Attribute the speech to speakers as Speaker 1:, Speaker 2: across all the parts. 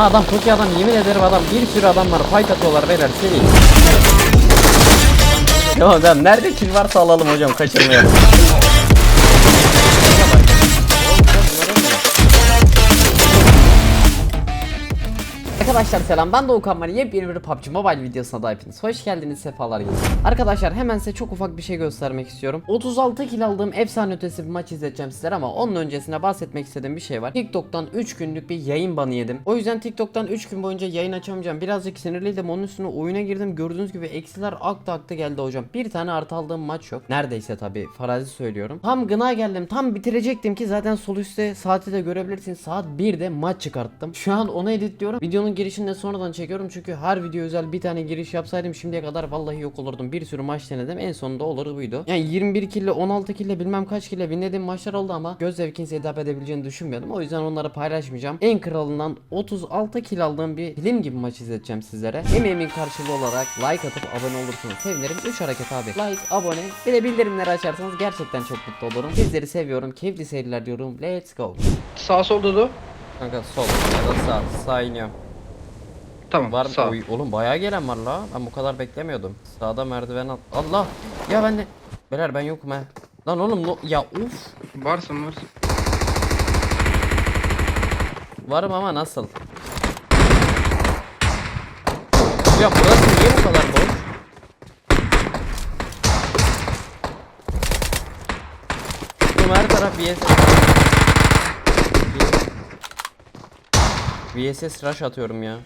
Speaker 1: Aha adam çok iyi adam yemin ederim adam bir sürü adam var fight atıyorlar beyler seri. Tamam tamam nerede kill varsa alalım hocam kaçırmayalım. Arkadaşlar selam ben Doğukan Mari yepyeni bir PUBG Mobile videosuna da hepiniz hoş geldiniz sefalar getirdiniz. Arkadaşlar hemen size çok ufak bir şey göstermek istiyorum. 36 kill aldığım efsane ötesi bir maç izleteceğim sizlere ama onun öncesine bahsetmek istediğim bir şey var. TikTok'tan 3 günlük bir yayın banı yedim. O yüzden TikTok'tan 3 gün boyunca yayın açamayacağım. Birazcık sinirliydim onun üstüne oyuna girdim. Gördüğünüz gibi eksiler aktı aktı geldi hocam. Bir tane artı aldığım maç yok. Neredeyse tabi farazi söylüyorum. Tam gına geldim tam bitirecektim ki zaten sol üstte saati de görebilirsiniz. Saat 1'de maç çıkarttım. Şu an onu editliyorum. Videonun girişini de sonradan çekiyorum. Çünkü her video özel bir tane giriş yapsaydım şimdiye kadar vallahi yok olurdum. Bir sürü maç denedim. En sonunda olur buydu. Yani 21 kille 16 kille bilmem kaç kille winlediğim maçlar oldu ama göz zevkinize hitap edebileceğini düşünmüyordum. O yüzden onları paylaşmayacağım. En kralından 36 kill aldığım bir film gibi maç izleteceğim sizlere. Emeğimin karşılığı olarak like atıp abone olursanız sevinirim. 3 hareket abi. Like abone bir de bildirimleri açarsanız gerçekten çok mutlu olurum. Sizleri seviyorum. Keyifli seyirler diyorum. Let's go.
Speaker 2: Sağ sol Dodo.
Speaker 1: Kanka sol. Ya da sağ. Sağ iniyorum
Speaker 2: Tamam
Speaker 1: Var
Speaker 2: sağ.
Speaker 1: Oy, oğlum bayağı gelen var la. Ben bu kadar beklemiyordum. Sağda merdiven al. Allah. Ya ben de. Beyler ben yokum he. Lan oğlum no... ya uf.
Speaker 2: Varsın varsın.
Speaker 1: Varım ama nasıl? Ya burası niye bu kadar boş? Oğlum her taraf VSS. VSS rush atıyorum ya.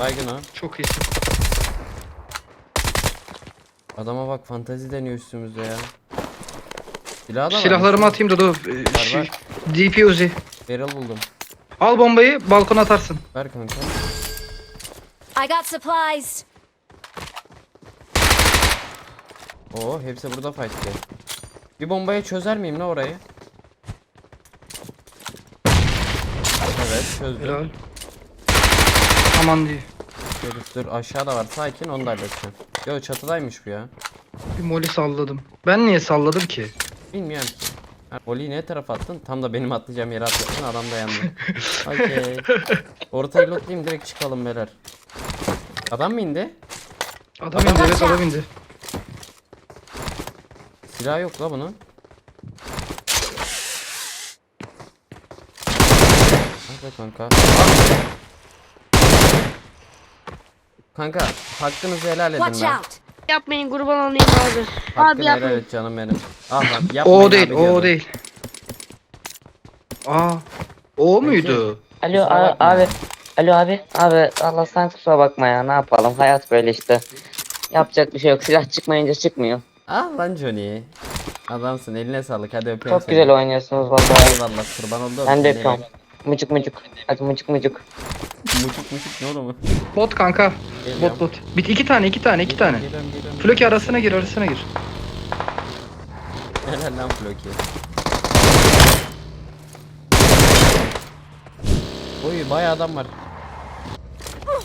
Speaker 1: Baygın ha.
Speaker 2: Çok iyisin.
Speaker 1: Adama bak fantazi deniyor üstümüzde ya. Silahı da var.
Speaker 2: Silahlarımı atayım Dodo. Ee, şey,
Speaker 1: var.
Speaker 2: DP Uzi.
Speaker 1: Barrel buldum.
Speaker 2: Al bombayı balkona atarsın.
Speaker 1: Ver kanka.
Speaker 3: I got supplies.
Speaker 1: Oo hepsi burada fight'te. Bir bombaya çözer miyim la orayı? Evet çözdüm.
Speaker 2: Helal. Aman diye.
Speaker 1: Herif dur aşağıda var sakin onu da halledeceğim. Yo çatıdaymış bu ya.
Speaker 2: Bir moli salladım. Ben niye salladım ki?
Speaker 1: Bilmiyorum ki. Ha, Oli'yi ne tarafa attın? Tam da benim atlayacağım yere atlasın adam da yandı. Okey. Ortayı lootlayayım direkt çıkalım beyler. Adam mı indi?
Speaker 2: Adam indi evet adam indi.
Speaker 1: Silah yok la bunun. Hadi kanka. Kanka hakkınızı helal edin
Speaker 3: Watch
Speaker 1: lan.
Speaker 3: out.
Speaker 4: Yapmayın kurban olayım abi.
Speaker 1: Hakkını
Speaker 4: Abi
Speaker 1: helal
Speaker 4: yapmayın.
Speaker 1: et canım benim. Ah lan yapmayın
Speaker 2: O değil
Speaker 1: abi
Speaker 2: o
Speaker 1: diyordum.
Speaker 2: değil. Aa. O muydu?
Speaker 5: Alo
Speaker 1: Kusura
Speaker 5: a-
Speaker 1: bakma.
Speaker 5: abi. Alo abi. Abi Allah sen kusura bakma ya ne yapalım hayat böyle işte. Yapacak bir şey yok silah çıkmayınca çıkmıyor.
Speaker 1: Ah lan Johnny. Adamsın eline sağlık hadi öpeyim
Speaker 5: Çok güzel oynuyorsunuz vallahi.
Speaker 1: Eyvallah kurban oldum.
Speaker 5: Ben de
Speaker 1: Seni-
Speaker 5: öpüyorum. Mucuk mucuk. Hadi mucuk mucuk.
Speaker 1: Ne oğlum?
Speaker 2: Bot kanka.
Speaker 1: Geliyorum.
Speaker 2: Bot bot. Bit iki tane iki tane iki tane.
Speaker 1: Geliyorum.
Speaker 2: Floki arasına gir arasına gir.
Speaker 1: Helal lan Floki. Oy bayağı adam var.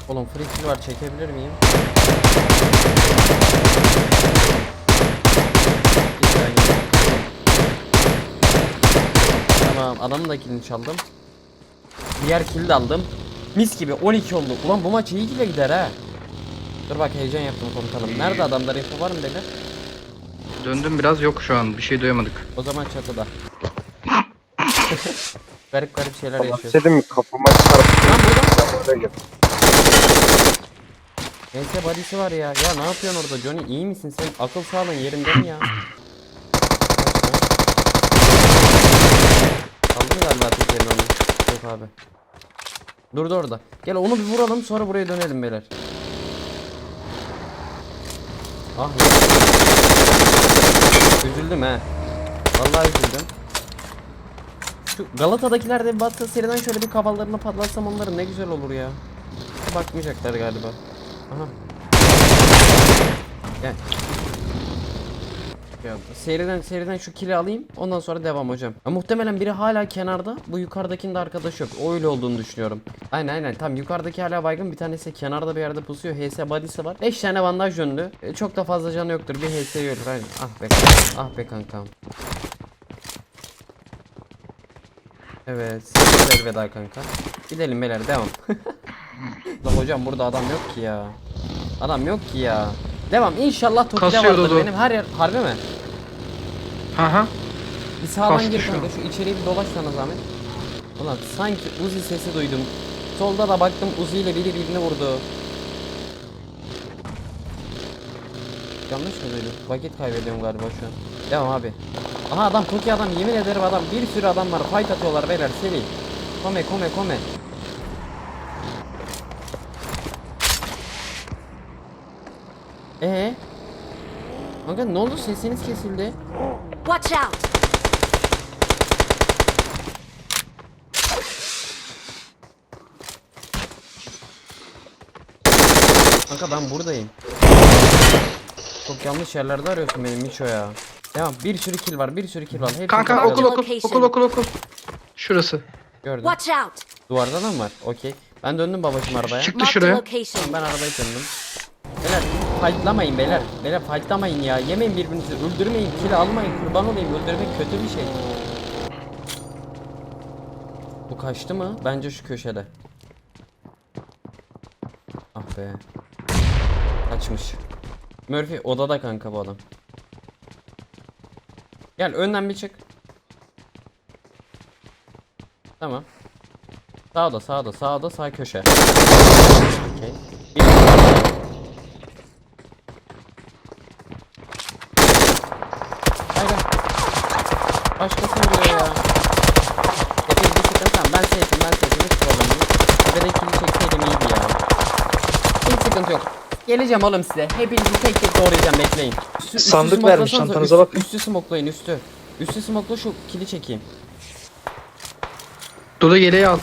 Speaker 1: Oğlum free kill var çekebilir miyim? Tamam adamın da killini çaldım. Diğer kill'i de aldım. Mis gibi 12 oldu. Ulan bu maç iyi kill'e gider ha. Dur bak heyecan yaptım komutanım. Nerede adamlar info var mı beyler?
Speaker 2: Döndüm biraz yok şu an bir şey duyamadık.
Speaker 1: O zaman çatıda. garip garip şeyler yaşıyoruz.
Speaker 6: Bahsedeyim mi? Kafama çarptı.
Speaker 1: Lan burada
Speaker 6: gel.
Speaker 1: Neyse body'si var ya. Ya ne yapıyorsun orada Johnny? İyi misin sen? Akıl sağlığın yerinde mi ya? Aldın galiba tekerini onu. Yok abi. Durdu orada. Gel onu bir vuralım sonra buraya dönelim beyler. Ah. Üzüldüm he. Vallahi üzüldüm. Şu Galata'dakiler de batsa seriden şöyle bir kafalarını patlatsam onların ne güzel olur ya. Bakmayacaklar galiba. Aha. Gel. Ya, seriden seriden şu kili alayım. Ondan sonra devam hocam. Ya, muhtemelen biri hala kenarda. Bu yukarıdakinin de arkadaşı yok. O öyle olduğunu düşünüyorum. Aynen aynen. Tam yukarıdaki hala baygın. Bir tanesi kenarda bir yerde pusuyor. HS body'si var. 5 tane bandaj döndü. E, çok da fazla canı yoktur. Bir HS yiyordur. Aynen. Ah be. Ah be kankam. Evet. Elveda kanka. Gidelim beyler devam. Hocam burada adam yok ki ya. Adam yok ki ya. Devam. İnşallah Toki'de
Speaker 2: Kasıyor
Speaker 1: vardır
Speaker 2: Dodo.
Speaker 1: benim her yer. Harbi mi?
Speaker 2: Hı hı.
Speaker 1: Bir sağdan
Speaker 2: Kastı
Speaker 1: gir
Speaker 2: şu
Speaker 1: kanka.
Speaker 2: an.
Speaker 1: Şu içeriye bir dolaş sana zahmet. Ulan sanki Uzi sesi duydum. Solda da baktım Uzi ile biri birini vurdu. Yanlış mı duydum? Vakit kaybediyorum galiba şu an. Devam abi. Aha adam Toki adam yemin ederim adam bir sürü adam var fight atıyorlar beyler seri. Kome kome kome. Ee? Kanka ne oldu sesiniz kesildi.
Speaker 3: Watch out!
Speaker 1: Kanka ben buradayım. Çok yanlış yerlerde arıyorsun benim Miço ya. Devam bir sürü kill var bir sürü kill var. Hepsini
Speaker 2: Kanka okul okul okul okul okul. Şurası.
Speaker 1: Gördüm.
Speaker 3: Watch out!
Speaker 1: Duvarda da mı var? Okey. Ben döndüm babacım arabaya.
Speaker 2: Çıktı şuraya.
Speaker 3: location.
Speaker 1: Ben arabayı döndüm. Beyler fightlamayın beyler. Beyler fightlamayın ya. Yemeyin birbirinizi. Öldürmeyin. Kill almayın. Kurban olayım. Öldürmek kötü bir şey. Bu kaçtı mı? Bence şu köşede. Ah be. Kaçmış. Murphy odada kanka bu adam. Gel önden bir çık. Tamam. Sağda sağda sağda sağ köşe. Okey. Bir- Hayır. Başka söylüyor ya. Hepimiz bir sıkıntı tamam ben safe'im ben safe'im hiç problem yok. Ben ikili çekseydim iyiydi ya. Hiç sıkıntı yok. Geleceğim oğlum size. Hepinizi tek tek doğrayacağım bekleyin. Üstü, üstü
Speaker 6: Sandık vermiş,
Speaker 1: smoklasanıza,
Speaker 6: çantanıza
Speaker 1: üst-
Speaker 6: bakın.
Speaker 1: Üstü smoklayın üstü. Üstü smokla şu kili çekeyim.
Speaker 2: Dodo yeleği al.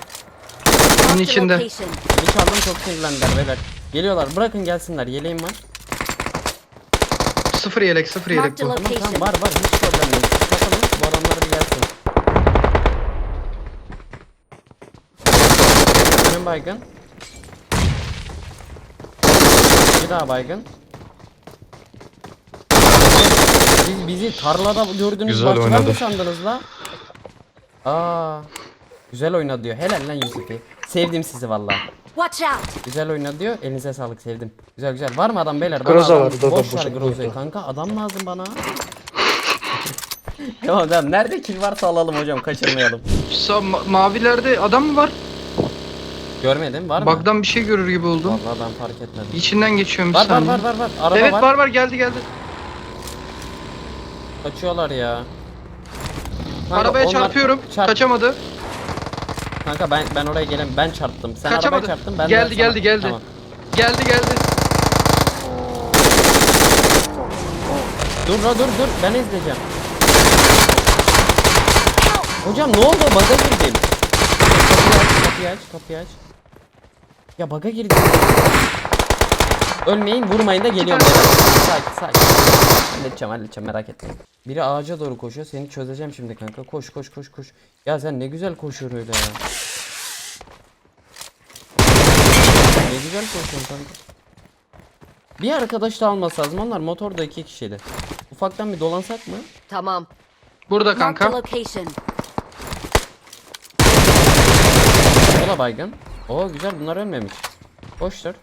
Speaker 2: Bunun
Speaker 3: Marked a
Speaker 2: içinde.
Speaker 3: location.
Speaker 1: Çaldım çok sinirlendiler beyler. Geliyorlar bırakın gelsinler yeleğim var.
Speaker 2: Sıfır yelek sıfır yelek
Speaker 3: Marked a
Speaker 2: bu.
Speaker 1: Tamam tamam
Speaker 3: location.
Speaker 1: var var hiç problem değil. Bakalım bu adamlar bir gelsin. Benim baygın. Bir daha baygın. Siz bizi tarlada gördüğünüz
Speaker 6: Güzel
Speaker 1: bahçıvan mı
Speaker 6: oynadı.
Speaker 1: sandınız la? Aa, güzel oynadı diyor. Helal lan Yusuf'i. Sevdim sizi vallahi.
Speaker 3: Watch out!
Speaker 1: Güzel oynadı diyor. Elinize sağlık sevdim. Güzel güzel. Var mı adam beyler?
Speaker 6: Groza
Speaker 1: adam-
Speaker 6: var, Dodo,
Speaker 1: Boş ver
Speaker 6: boş-
Speaker 1: Groza'yı kanka. Adam lazım bana. tamam tamam. Nerede kill varsa alalım hocam. Kaçırmayalım.
Speaker 2: Sağ ma- mavilerde adam mı var?
Speaker 1: Görmedim. Var mı?
Speaker 2: Bug'dan bir şey görür gibi oldum.
Speaker 1: Vallahi ben fark etmedim.
Speaker 2: İçinden geçiyorum bir
Speaker 1: Var var
Speaker 2: saniye.
Speaker 1: var var var. Araba
Speaker 2: Evet
Speaker 1: var.
Speaker 2: var var geldi geldi.
Speaker 1: Kaçıyorlar ya.
Speaker 2: Arabaya
Speaker 1: onlar-
Speaker 2: çarpıyorum.
Speaker 1: Çarp-
Speaker 2: Kaçamadı.
Speaker 1: Kanka ben ben oraya gelen ben çarptım. Sen
Speaker 2: Kaçamadı.
Speaker 1: arabaya çarptın ben
Speaker 2: Geldi,
Speaker 1: sana-
Speaker 2: geldi, geldi.
Speaker 1: Tamam.
Speaker 2: Geldi geldi.
Speaker 1: Dur la dur dur ben izleyeceğim. Hocam ne oldu? Baga girdim. Kapıyı aç, kapıyı aç, kapıyı aç. Ya baga girdim. Ölmeyin, vurmayın da geliyorum. Sakin, sakin. Halledeceğim, halledeceğim merak etmeyin. Biri ağaca doğru koşuyor. Seni çözeceğim şimdi kanka. Koş, koş, koş, koş. Ya sen ne güzel koşuyor öyle ya. Ne güzel koşuyorsun kanka. Bir arkadaş da alması lazım. Onlar motorda iki kişiydi. Ufaktan bir dolansak mı?
Speaker 3: Tamam.
Speaker 2: Burada kanka.
Speaker 3: location.
Speaker 1: O da baygın. Oo güzel bunlar ölmemiş. Boştur.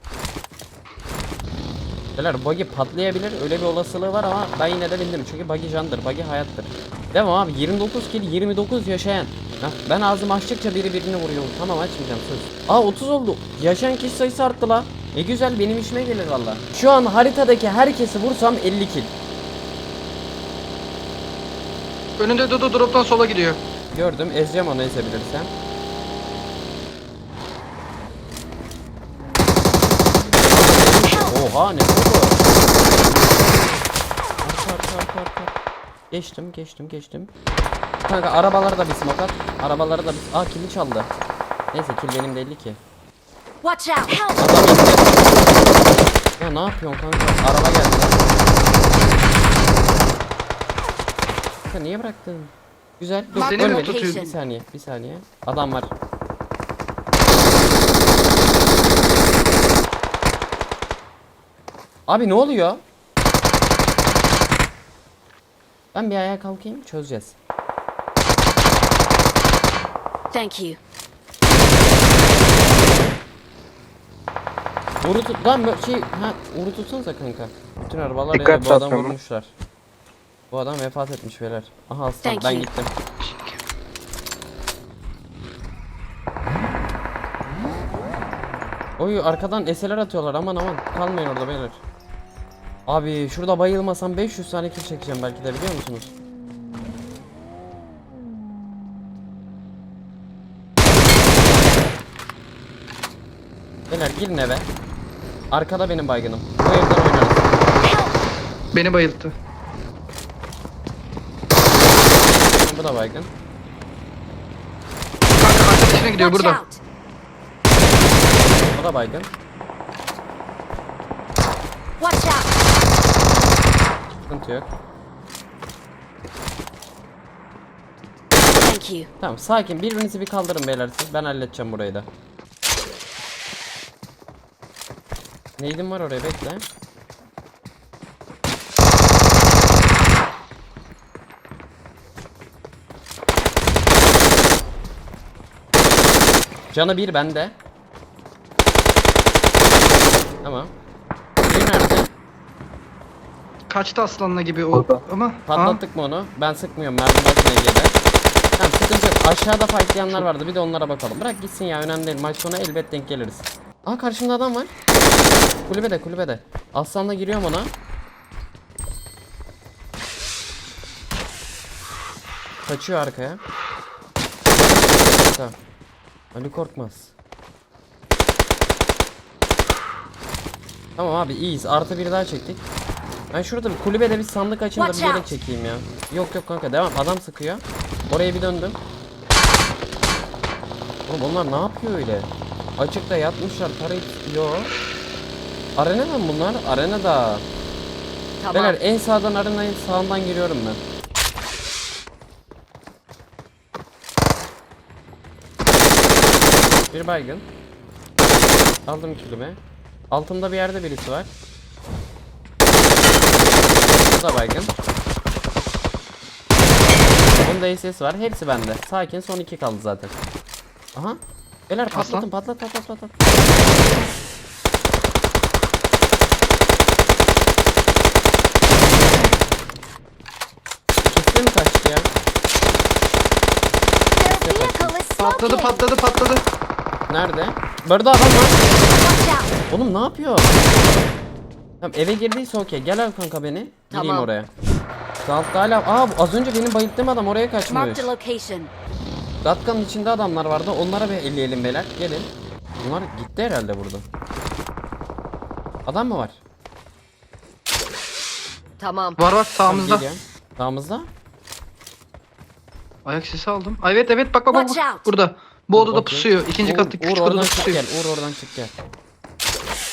Speaker 1: Beyler buggy patlayabilir öyle bir olasılığı var ama ben yine de bildim çünkü buggy candır buggy hayattır. Devam abi 29 kill 29 yaşayan. Heh, ben ağzımı açtıkça biri birini vuruyor. Tamam açmayacağım söz. Aa 30 oldu. Yaşayan kişi sayısı arttı la. Ne güzel benim işime gelir valla. Şu an haritadaki herkesi vursam 50 kill.
Speaker 2: Önünde Dodo drop'tan sola gidiyor.
Speaker 1: Gördüm ezeceğim onu ezebilirsem. Oha ne oldu? Arka arka arka arka. Geçtim geçtim geçtim. Kanka arabalara da bir smoke at. Arabalara da bir... Aa kilini çaldı. Neyse kill benim belli ki.
Speaker 3: Watch out! Help!
Speaker 1: Ya ne yapıyorsun kanka? Araba geldi. Kanka niye bıraktın? Güzel. Dur
Speaker 3: Seni mi
Speaker 1: ölmedi.
Speaker 3: tutuyor?
Speaker 1: Bir saniye bir saniye. Adam var. Abi ne oluyor? Ben bir ayağa kalkayım çözeceğiz.
Speaker 3: Thank you.
Speaker 1: Uğur'u tut lan böyle şey ha Uğur'u tutsanıza kanka. Bütün arabalar
Speaker 6: Dikkat
Speaker 1: yanıyor, bu adam
Speaker 6: dağıtıyorum.
Speaker 1: vurmuşlar. Bu adam vefat etmiş beyler. Aha aslan
Speaker 3: Thank
Speaker 1: ben
Speaker 3: you.
Speaker 1: gittim. Oy arkadan eseler atıyorlar aman aman kalmayın orada beyler. Abi şurada bayılmasam 500 tane kill çekeceğim belki de biliyor musunuz? Beyler girin eve. Arkada benim baygınım. Bu evden oynarız.
Speaker 2: Beni bayılttı.
Speaker 1: Bu da baygın.
Speaker 2: Kanka arkadaşına gidiyor
Speaker 3: Watch
Speaker 2: burada.
Speaker 3: out.
Speaker 1: O da baygın.
Speaker 3: Watch out.
Speaker 1: Sıkıntı yok.
Speaker 3: Thank you.
Speaker 1: Tamam sakin birbirinizi bir kaldırın beyler siz ben halledeceğim burayı da. Neydim var oraya bekle. Canı bir bende. Tamam.
Speaker 2: Kaçtı aslanla gibi o
Speaker 6: Orada.
Speaker 2: ama. Ha,
Speaker 1: Patlattık mı onu? Ben sıkmıyorum mermi bakın Ege'de. Tamam sıkıntı yok. Aşağıda fightlayanlar vardı. Bir de onlara bakalım. Bırak gitsin ya önemli değil. Maç sonu elbet denk geliriz. Aa karşımda adam var. Kulübede kulübede. Aslanla giriyorum ona. Kaçıyor arkaya. Tamam. Ali korkmaz. Tamam abi iyiyiz. Artı bir daha çektik. Ben şurada bir kulübede bir sandık açayım da bir yere çekeyim ya. Yok yok kanka devam. Adam sıkıyor. Oraya bir döndüm. Oğlum onlar ne yapıyor öyle? Açıkta yatmışlar. Tarayıp yo. Arenada mı bunlar? Arenada.
Speaker 3: Tamam.
Speaker 1: Beyler en sağdan arenayın sağından giriyorum ben. Bir baygın. Aldım kilimi. Altımda bir yerde birisi var. Bu da baygın. Bunda SS var. Hepsi bende. Sakin son iki kaldı zaten. Aha. Beyler patlatın patlat patlat patlat. İkisi mi kaçtı ya?
Speaker 2: Patladı patladı patladı.
Speaker 1: Nerede? Burada adam var. Oğlum ne yapıyor? Tamam eve girdiyse okey. Gel al kanka beni. Gireyim
Speaker 3: Tamam.
Speaker 1: oraya. Altta hala... Aa bu az önce benim bayılttığım adam oraya kaçmış.
Speaker 3: Marked a location.
Speaker 1: Gatkanın içinde adamlar vardı. Onlara bir elleyelim beyler. Gelin. Bunlar gitti herhalde burada. Adam mı var?
Speaker 3: Tamam.
Speaker 2: Var var sağımızda.
Speaker 1: Tamam, geliyor. Sağımızda.
Speaker 2: Ayak sesi aldım. Ay, evet evet bak bak bak.
Speaker 3: Watch
Speaker 2: bak.
Speaker 3: out.
Speaker 2: Burada. Bu odada
Speaker 1: Okey.
Speaker 2: pusuyor. İkinci
Speaker 1: Uğur-
Speaker 2: kattaki
Speaker 1: Uğur
Speaker 2: küçük odada
Speaker 1: oradan çık
Speaker 2: pusuyor.
Speaker 1: gel. Uğur oradan çık gel.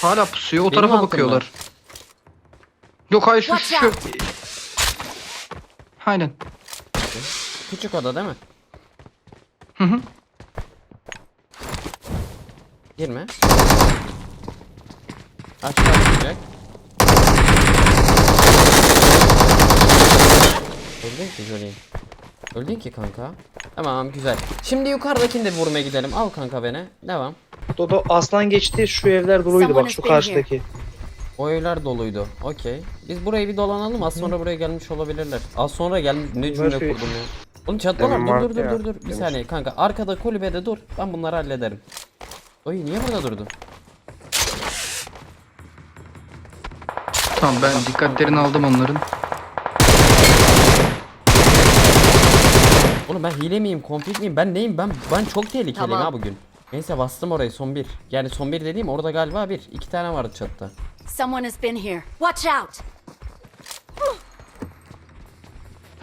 Speaker 2: Hala pusuyor. O
Speaker 1: Benim
Speaker 2: tarafa
Speaker 1: altımda.
Speaker 2: bakıyorlar. Yok hayır şu
Speaker 3: Watch
Speaker 2: şu. Aynen.
Speaker 1: Küçük oda değil mi?
Speaker 2: Hı hı.
Speaker 1: Girme. Aç kalmayacak. Öldün ki Jolene. Öldün ki kanka. Tamam güzel. Şimdi yukarıdakini de vurmaya gidelim. Al kanka beni. Devam.
Speaker 6: Dodo aslan geçti şu evler doluydu bak şu karşıdaki.
Speaker 1: O evler doluydu. Okey. Biz burayı bir dolanalım. Az sonra buraya gelmiş olabilirler. Az sonra gelmiş. Ne cümle
Speaker 6: şey-
Speaker 1: kurdum ya. Oğlum çatlalar.
Speaker 6: Demin
Speaker 1: Dur dur
Speaker 6: vardı
Speaker 1: dur
Speaker 6: ya,
Speaker 1: dur dur. Bir
Speaker 6: demiş.
Speaker 1: saniye kanka. Arkada kulübede dur. Ben bunları hallederim. Oy niye burada durdun?
Speaker 2: Tamam ben dikkatlerini aldım onların.
Speaker 1: Oğlum ben hile miyim, konflik miyim? Ben neyim? Ben ben çok tehlikeliyim
Speaker 3: Tamam.
Speaker 1: ha bugün. Neyse bastım orayı son bir. Yani son bir dediğim orada galiba bir. iki tane vardı çatıda.
Speaker 3: Someone has been here. Watch out.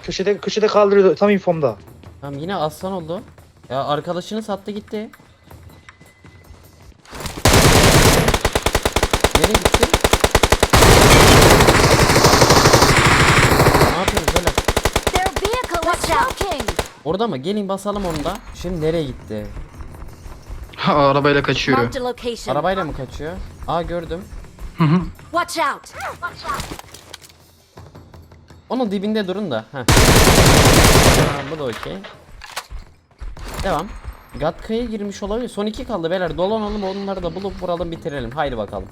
Speaker 6: Köşede köşede kaldırıyordu tam infomda.
Speaker 1: Tamam yine aslan oldu. Ya arkadaşını sattı gitti. Nereye gitti? Ne yapıyoruz böyle?
Speaker 3: Their vehicle is smoking.
Speaker 1: Orada mı? Gelin basalım onu da. Şimdi nereye gitti?
Speaker 2: Ha, arabayla kaçıyor.
Speaker 3: Marked a location.
Speaker 1: Arabayla mı kaçıyor? Aa gördüm.
Speaker 3: Watch out.
Speaker 1: Onun dibinde durun da. Heh. Tamam, bu da okey. Devam. Gatka'ya girmiş olabilir. Son iki kaldı beyler. Dolanalım onları da bulup vuralım bitirelim. Haydi bakalım.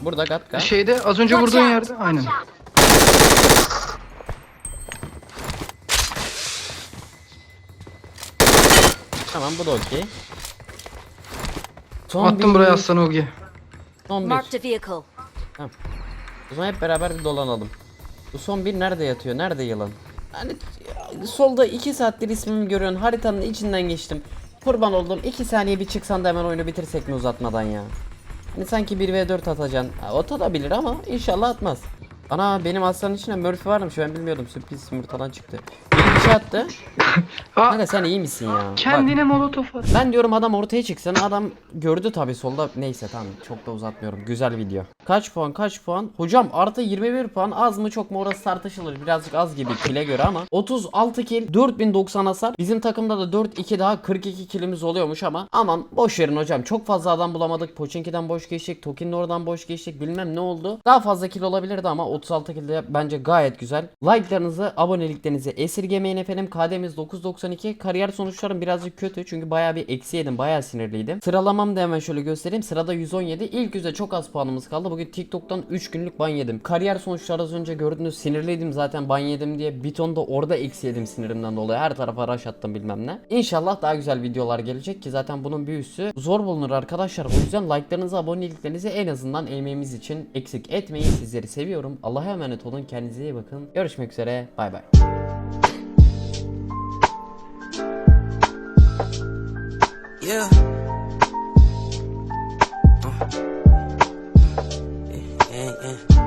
Speaker 1: Burada Gatka.
Speaker 2: Şeyde az önce
Speaker 3: Watch
Speaker 2: vurduğun
Speaker 3: out.
Speaker 2: yerde aynen.
Speaker 1: Tamam bu da okey. Son
Speaker 2: Attım
Speaker 1: bir-
Speaker 2: buraya aslan Ogi.
Speaker 3: Marked a vehicle.
Speaker 1: O zaman hep beraber bir dolanalım. Bu son bir nerede yatıyor? Nerede yılan? Hani ya, solda 2 saattir ismimi görüyorsun. Haritanın içinden geçtim. Kurban oldum. 2 saniye bir çıksan da hemen oyunu bitirsek mi uzatmadan ya? Hani sanki 1v4 atacaksın. Ha, atabilir ama inşallah atmaz. Ana benim aslanın içinde Murphy varmış ben bilmiyordum. Sürpriz yumurtadan çıktı. Bir şey attı. Kanka sen iyi misin ya? Bak,
Speaker 2: kendine molotof at.
Speaker 1: ben diyorum adam ortaya çıksın. Adam gördü tabi solda. Neyse tamam çok da uzatmıyorum. Güzel video. Kaç puan kaç puan? Hocam artı 21 puan az mı çok mu orası tartışılır. Birazcık az gibi kile göre ama. 36 kill 4090 hasar. Bizim takımda da 4-2 daha 42 killimiz oluyormuş ama. Aman boş verin hocam. Çok fazla adam bulamadık. Poçinki'den boş geçtik. Tokin'in oradan boş geçtik. Bilmem ne oldu. Daha fazla kill olabilirdi ama 36 kill de bence gayet güzel. Like'larınızı, aboneliklerinizi esirgemeyin efendim. KD'miz 992. Kariyer sonuçlarım birazcık kötü çünkü bayağı bir eksi yedim. Bayağı sinirliydim. Sıralamam da hemen şöyle göstereyim. Sırada 117. İlk yüze çok az puanımız kaldı. Bugün TikTok'tan 3 günlük ban yedim. Kariyer sonuçları az önce gördünüz. Sinirliydim zaten ban yedim diye. Bir ton da orada eksi yedim sinirimden dolayı. Her tarafa rush attım bilmem ne. İnşallah daha güzel videolar gelecek ki zaten bunun bir üssü zor bulunur arkadaşlar. O yüzden like'larınızı, aboneliklerinizi en azından emeğimiz için eksik etmeyin. Sizleri seviyorum. Allah'a emanet olun. Kendinize iyi bakın. Görüşmek üzere. Bay bay.
Speaker 7: Yeah. Uh. Yeah, yeah, yeah.